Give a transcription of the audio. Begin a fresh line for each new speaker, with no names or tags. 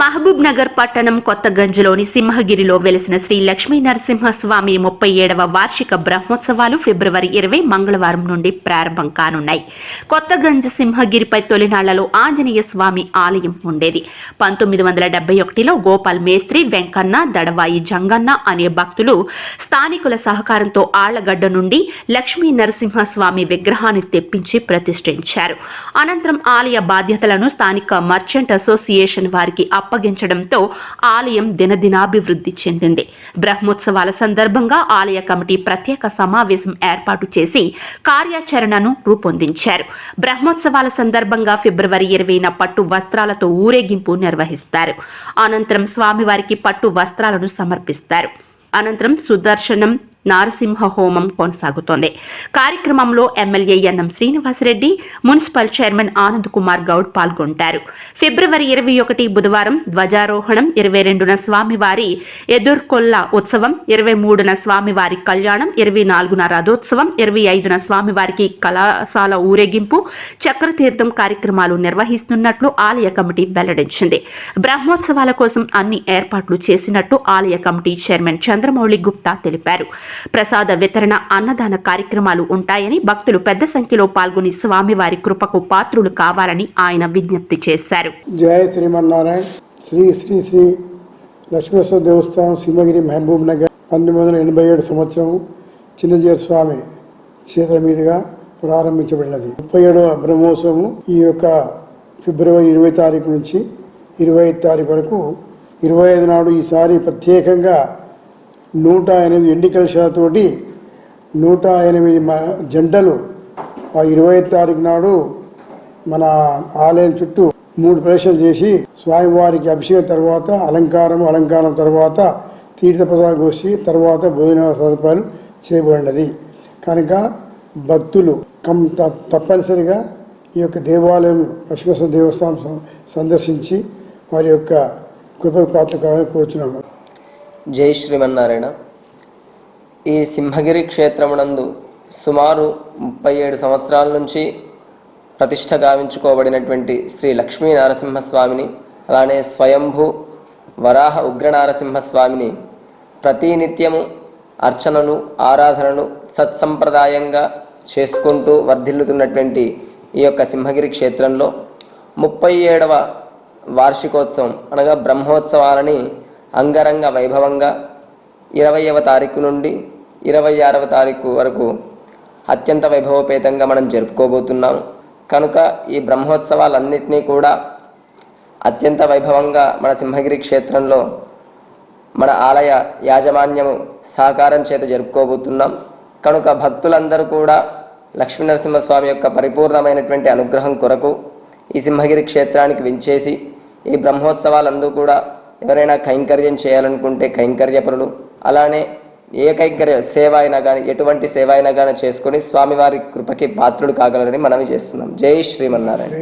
మహబూబ్ నగర్ పట్టణం కొత్తగంజ్లోని సింహగిరిలో వెలిసిన శ్రీ లక్ష్మీ నరసింహస్వామి ముప్పై ఏడవ వార్షిక బ్రహ్మోత్సవాలు ఫిబ్రవరి ఇరవై మంగళవారం నుండి ప్రారంభం కానున్నాయి. కొత్తగంజ్ సింహగిరిపై తొలినాళ్ళలో ఆంజనేయ స్వామి ఆలయం ఉండేది. పంతొమ్మిది వందల డెబ్బై ఒకటిలో గోపాల్ మేస్త్రి వెంకన్న దడవాయి జంగన్న అనే భక్తులు స్థానికుల సహకారంతో ఆళ్ళగడ్డ నుండి లక్ష్మీ నరసింహస్వామి విగ్రహాన్ని తెప్పించి ప్రతిష్ఠించారు. అనంతరం ఆలయ బాధ్యతలను స్థానిక మర్చెంట్ అసోసియేషన్ వారికి అప్పగించడంతో ఆలయం దినదినాభివృద్ధి చెందింది. బ్రహ్మోత్సవాల సందర్భంగా ఆలయ కమిటీ ప్రత్యేక సమావేశం ఏర్పాటు చేసి కార్యాచరణను రూపొందించారు. బ్రహ్మోత్సవాల సందర్భంగా ఫిబ్రవరి ఇరవైన పట్టు వస్త్రాలతో ఊరేగింపు నిర్వహిస్తారు. అనంతరం స్వామివారికి పట్టు వస్త్రాలను సమర్పిస్తారు. అనంతరం సుదర్శనం నారసింహ హోమం కొనసాగుతోంది. కార్యక్రమంలో MLA N M Srinivasareddy municipal chairman Anand Kumar Goud పాల్గొంటారు. ఫిబ్రవరి ఇరవై ఒకటి బుధవారం ధ్వజారోహణం ఇరవై రెండున స్వామివారి ఎదుర్కొల్ల ఉత్సవం ఇరవై మూడున స్వామివారి కళ్యాణం ఇరవై నాలుగున రథోత్సవం ఇరవై ఐదున స్వామివారికి కళాశాల ఊరేగింపు చక్రతీర్థం కార్యక్రమాలు నిర్వహిస్తున్నట్లు ఆలయ కమిటీ వెల్లడించింది. బ్రహ్మోత్సవాల కోసం అన్ని ఏర్పాట్లు చేసినట్టు ఆలయ కమిటీ చైర్మన్ చంద్రమౌళి గుప్తా తెలిపారు. ప్రసాద వితరణ అన్నదాన కార్యక్రమాలు ఉంటాయని భక్తులు పెద్ద సంఖ్యలో పాల్గొని స్వామివారి కృపకు పాత్రులు కావాలని ఆయన విజ్ఞప్తి చేశారు.
జయ శ్రీమన్నారాయణ. శ్రీ శ్రీ శ్రీ లక్ష్మీశ్వర దేవస్థానం సింహగిరి మహబూబ్ నగర్ పంతొమ్మిది వందల ఎనభై ఏడు సంవత్సరం చిన్నజీర స్వామి చేత మీదుగా ప్రారంభించబడినది. ముప్పై ఏడవ బ్రహ్మోత్సవము ఈ యొక్క ఫిబ్రవరి ఇరవై తారీఖు నుంచి ఇరవై ఐదు తారీఖు వరకు ఇరవై ఐదు నాడు ఈసారి ప్రత్యేకంగా నూట ఎనిమిది ఎండి కలశాలతోటి నూట ఎనిమిది మ- జంటలు ఆ ఇరవై తారీఖు నాడు మన ఆలయం చుట్టూ మూడు ప్రదర్శనలు చేసి స్వామివారికి అభిషేకం తర్వాత అలంకారం అలంకారం తర్వాత తీర్థప్రసాద గోష్ఠి తర్వాత భోజన సదుపాయాలు చేయబడినది. కనుక భక్తులు కం త- తప్పనిసరిగా ఈ యొక్క దేవాలయం లక్ష్మీనరసింహ దేవస్థానం సందర్శించి వారి యొక్క కృపకు పాత్ర కావాలని కోరుచున్నాము.
జై శ్రీమన్నారాయణ. ఈ సింహగిరి క్షేత్రమునందు సుమారు ముప్పై ఏడు సంవత్సరాల నుంచి ప్రతిష్ట గావించుకోబడినటువంటి శ్రీ లక్ష్మీ నరసింహస్వామిని అలానే స్వయంభూ వరాహ ఉగ్ర నరసింహస్వామిని ప్రతినిత్యము అర్చనలు ఆరాధనలు సత్సంప్రదాయంగా చేసుకుంటూ వర్ధిల్లుతున్నటువంటి ఈ యొక్క సింహగిరి క్షేత్రంలో ముప్పై ఏడవ వార్షికోత్సవం అనగా బ్రహ్మోత్సవాలని అంగరంగ వైభవంగా ఇరవైవ తారీఖు నుండి ఇరవై ఆరవ తారీఖు వరకు అత్యంత వైభవపేతంగా మనం జరుపుకోబోతున్నాం. కనుక ఈ బ్రహ్మోత్సవాలన్నింటినీ కూడా అత్యంత వైభవంగా మన సింహగిరి క్షేత్రంలో మన ఆలయ యాజమాన్యము సహకారం చేత జరుపుకోబోతున్నాం. కనుక భక్తులందరూ కూడా లక్ష్మీనరసింహస్వామి యొక్క పరిపూర్ణమైనటువంటి అనుగ్రహం కొరకు ఈ సింహగిరి క్షేత్రానికి వించేసి ఈ బ్రహ్మోత్సవాలందు కూడా ఎవరైనా కైంకర్యం చేయాలనుకుంటే కైంకర్యపరులు అలానే ఏ కైంకర్య సేవ అయినా కానీ ఎటువంటి సేవ అయినా కానీ చేసుకొని స్వామివారి కృపకి పాత్రుడు కాగలరని మనవి చేస్తున్నాం. జై శ్రీమన్నారాయణ.